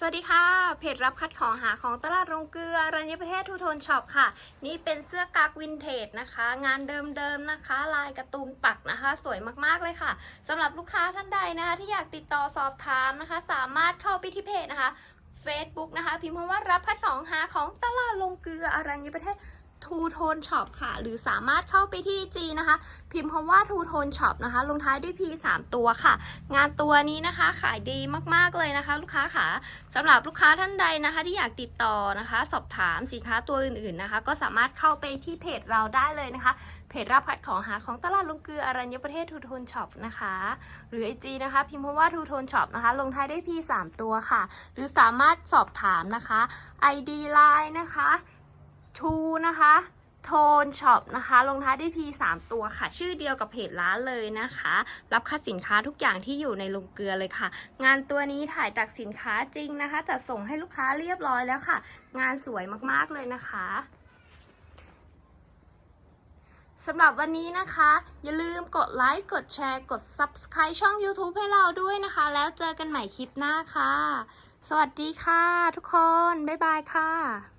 สวัสดีค่ะ เพจรับคัดของหาของตลาดโรงเกลือรัญญประเทศทูโทนช็อปค่ะ นี่เป็นเสื้อกั๊กวินเทจนะคะ งานเดิมๆนะคะ ลายการ์ตูนปักนะคะ สวยมากๆเลยค่ะสำหรับลูกค้าท่านใดนะคะ ที่อยากติดต่อสอบถามนะคะ สามารถเข้าไปที่เพจนะคะ Facebook นะคะ พิมพ์คำว่ารับคัดของหาของตลาดโรงเกลืออรัญญประเทศ ทูโทนช็อปค่ะ หรือสามารถเข้าไปที่จีนะคะ พิมพ์คำว่าทูโทนช็อปนะคะ ลงท้ายด้วย P 3 ตัวค่ะ งานตัวนี้นะคะขายดีมากๆเลยนะคะ ลูกค้าค่ะสำหรับลูกค้าท่านใดนะคะ ที่อยากติดต่อนะคะ สอบถามสินค้าตัวอื่นๆนะคะ ก็สามารถเข้าไปที่เพจเราได้เลยนะคะ เพจรับผัดของหาของตลาดลุงเกลืออรัญญประเทศทูโทนช็อปนะคะ หรือ IG นะคะ พิมพ์คำว่าทูโทนช็อปนะคะ ลงท้ายด้วย P 3 ตัวค่ะ หรือสามารถสอบถามนะคะ ID Line นะคะ ทูนะคะโทนช็อปนะคะ ลงท้ายด้วย P 3ตัวค่ะ ชื่อเดียวกับเพจร้านเลยนะคะ รับคัดสินค้าทุกอย่างที่อยู่ในลงเกลือเลยค่ะ งานตัวนี้ถ่ายจากสินค้าจริงนะคะ จัดส่งให้ลูกค้าเรียบร้อยแล้วค่ะ งานสวยมากๆเลยนะคะสำหรับวันนี้นะคะ อย่าลืมกดไลค์ กดแชร์ กด Subscribe ช่อง YouTube ให้เราด้วยนะคะ แล้วเจอกันใหม่คลิปหน้าค่ะ สวัสดีค่ะทุกคน บ๊ายบายค่ะ